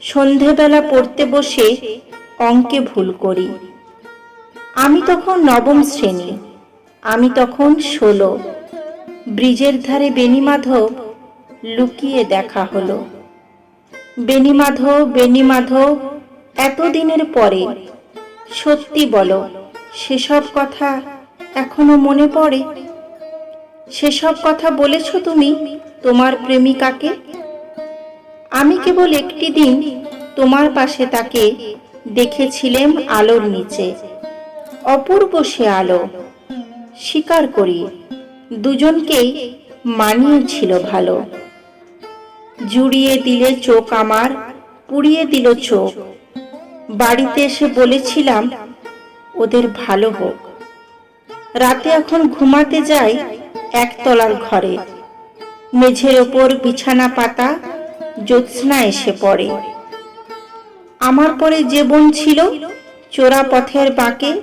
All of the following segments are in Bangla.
সন্ধেবেলা পড়তে বসে অঙ্কে ভুল করি। আমি তখন নবম শ্রেণি, আমি তখন ষোলো। ব্রিজের ধারে বেনিমাধব লুকিয়ে দেখা হলো। বেনিমাধব বেনিমাধব এতদিনের পরে, সত্যি বলো, সেসব কথা এখনও মনে পড়ে? সেসব কথা বলেছ তুমি তোমার প্রেমিকাকে? আমি কেবল একটি দিন তোমার পাশে তাকে দেখেছিলেম আলোর নিচে। অপূর্ব সে আলো। স্বীকার করি, দুজনকেই মানিয়েছিল ভালো। জুড়িয়ে দিলে চোখ আমার, পুড়িয়ে দিল চোখ। বাড়িতে এসে বলেছিলাম, ওদের ভালো হোক। রাতে এখন ঘুমাতে যাই একতলার ঘরে। মেঝের ওপর বিছানা পাতা জ্যোৎস্না এসে পড়ে। আমার পরে যে বোন ছিল, চোরা পথের বাঁকে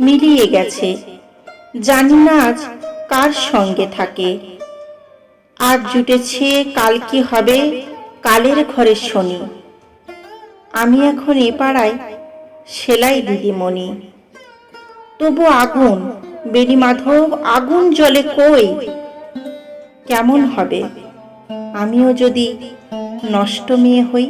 মিলিয়ে গেছে। জানি না আজ কার সঙ্গে থাকে। আজ জুটেছে কাল কি হবে, কালের ঘরে শনি। আমি এখন এ পাড়ায় সেলাই দিদিমণি। তবু আগুন, বেণীমাধব, আগুন জলে কই? কেমন হবে? আমিও যদি নষ্ট মেয়ে হই